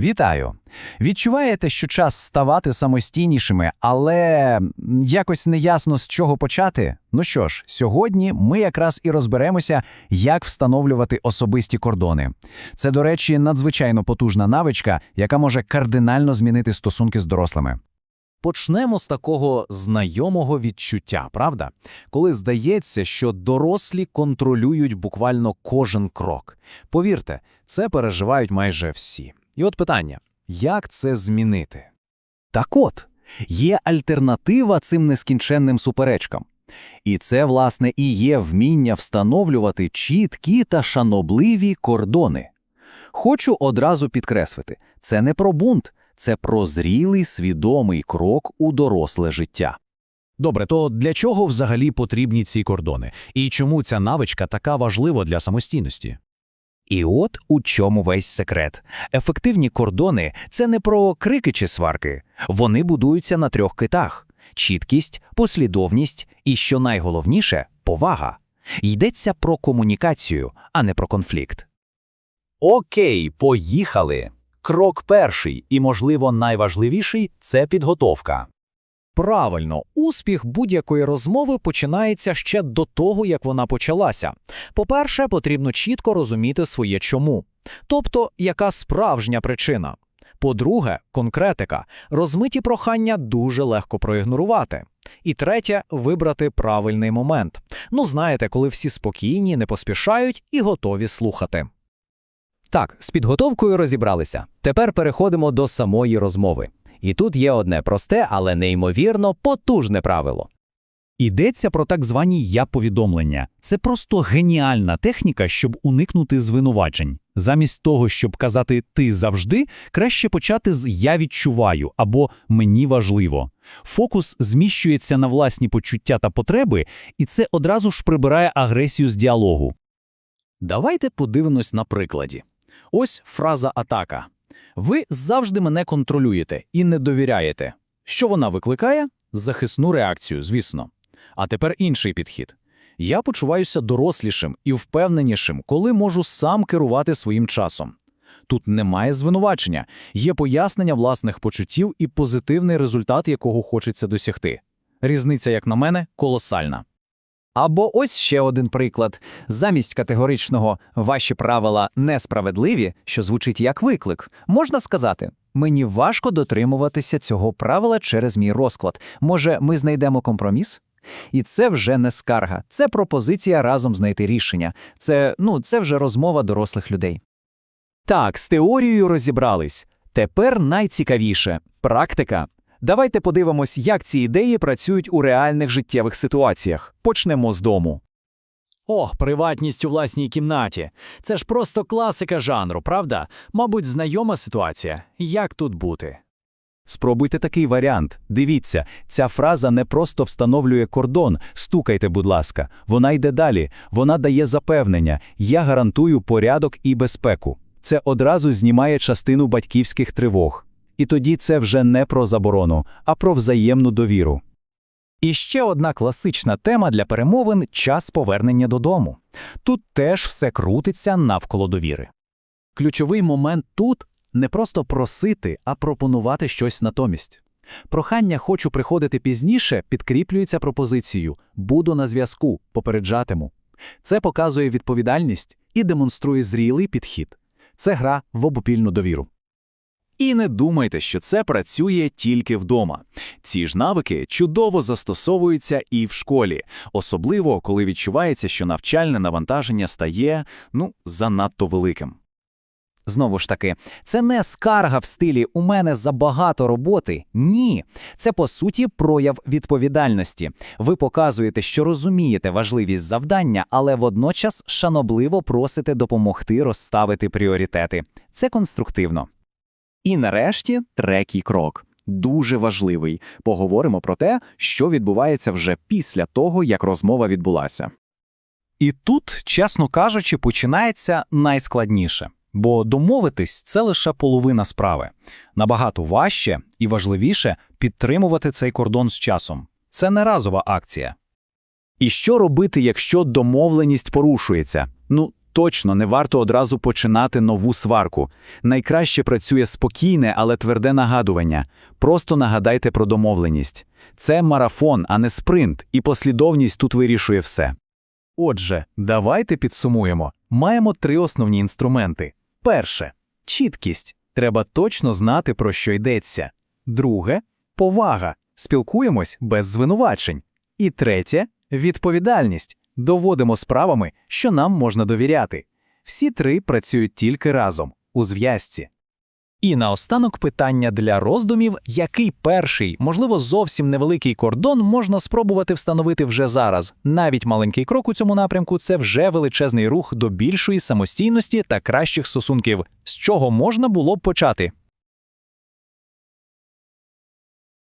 Вітаю! Відчуваєте, що час ставати самостійнішими, але якось неясно з чого почати? Ну що ж, сьогодні ми якраз і розберемося, як встановлювати особисті кордони. Це, до речі, надзвичайно потужна навичка, яка може кардинально змінити стосунки з дорослими. Почнемо з такого знайомого відчуття, правда? Коли здається, що дорослі контролюють буквально кожен крок. Повірте, це переживають майже всі. І от питання: як це змінити? Так от, є альтернатива цим нескінченним суперечкам. І це, власне, і є вміння встановлювати чіткі та шанобливі кордони. Хочу одразу підкреслити, це не про бунт, це про зрілий свідомий крок у доросле життя. Добре, то для чого взагалі потрібні ці кордони? І чому ця навичка така важлива для самостійності? І от у чому весь секрет. Ефективні кордони це не про крики чи сварки. Вони будуються на трьох китах: чіткість, послідовність і, що найголовніше, повага. Йдеться про комунікацію, а не про конфлікт. Окей, поїхали. Крок перший і, можливо, найважливіший це підготовка. Правильно, успіх будь-якої розмови починається ще до того, як вона почалася. По-перше, потрібно чітко розуміти своє чому, тобто, яка справжня причина. По-друге, конкретика. Розмиті прохання дуже легко проігнорувати. І третє вибрати правильний момент. Ну, знаєте, коли всі спокійні, не поспішають і готові слухати. Так, з підготовкою розібралися. Тепер переходимо до самої розмови. І тут є одне просте, але неймовірно потужне правило. Йдеться про так звані я-повідомлення. Це просто геніальна техніка, щоб уникнути звинувачень. Замість того, щоб казати ти завжди, краще почати з я відчуваю або мені важливо. Фокус зміщується на власні почуття та потреби, і це одразу ж прибирає агресію з діалогу. Давайте подивимось на прикладі. Ось фраза атака. Ви завжди мене контролюєте і не довіряєте. Що вона викликає? Захисну реакцію, звісно. А тепер інший підхід. Я почуваюся дорослішим і впевненішим, коли можу сам керувати своїм часом. Тут немає звинувачення, є пояснення власних почуттів і позитивний результат, якого хочеться досягти. Різниця, як на мене, колосальна. Або ось ще один приклад. Замість категоричного «ваші правила несправедливі», що звучить як виклик, можна сказати «мені важко дотримуватися цього правила через мій розклад. Може, ми знайдемо компроміс?» І це вже не скарга, це пропозиція разом знайти рішення. Це, ну, це вже розмова дорослих людей. Так, з теорією розібрались. Тепер найцікавіше практика. Давайте подивимось, як ці ідеї працюють у реальних життєвих ситуаціях. Почнемо з дому. О, приватність у власній кімнаті. Це ж просто класика жанру, правда? Мабуть, знайома ситуація. Як тут бути? Спробуйте такий варіант. Дивіться, ця фраза не просто встановлює кордон, стукайте, будь ласка. Вона йде далі. Вона дає запевнення: я гарантую порядок і безпеку. Це одразу знімає частину батьківських тривог. І тоді це вже не про заборону, а про взаємну довіру. І ще одна класична тема для перемовин час повернення додому. Тут теж все крутиться навколо довіри. Ключовий момент тут не просто просити, а пропонувати щось натомість. Прохання хочу приходити пізніше підкріплюється пропозицією буду на зв'язку, попереджатиму. Це показує відповідальність і демонструє зрілий підхід. Це гра в обопільну довіру. І не думайте, що це працює тільки вдома. Ці ж навики чудово застосовуються і в школі, особливо коли відчувається, що навчальне навантаження стає ну занадто великим. Знову ж таки, це не скарга в стилі у мене забагато роботи. Ні. Це по суті прояв відповідальності. Ви показуєте, що розумієте важливість завдання, але водночас шанобливо просите допомогти розставити пріоритети. Це конструктивно. І нарешті третій крок. Дуже важливий. Поговоримо про те, що відбувається вже після того, як розмова відбулася. І тут, чесно кажучи, починається найскладніше. Бо домовитись це лише половина справи. Набагато важче і важливіше підтримувати цей кордон з часом. Це не разова акція. І що робити, якщо домовленість порушується? Ну, Точно не варто одразу починати нову сварку. Найкраще працює спокійне, але тверде нагадування. Просто нагадайте про домовленість. Це марафон, а не спринт, і послідовність тут вирішує все. Отже, давайте підсумуємо. Маємо три основні інструменти. Перше чіткість. Треба точно знати, про що йдеться. Друге повага. Спілкуємось без звинувачень. І третє відповідальність. Доводимо справами, що нам можна довіряти. Всі три працюють тільки разом, у зв'язці. І наостанок питання для роздумів, який перший, можливо, зовсім невеликий кордон можна спробувати встановити вже зараз. Навіть маленький крок у цьому напрямку це вже величезний рух до більшої самостійності та кращих стосунків. З чого можна було б почати?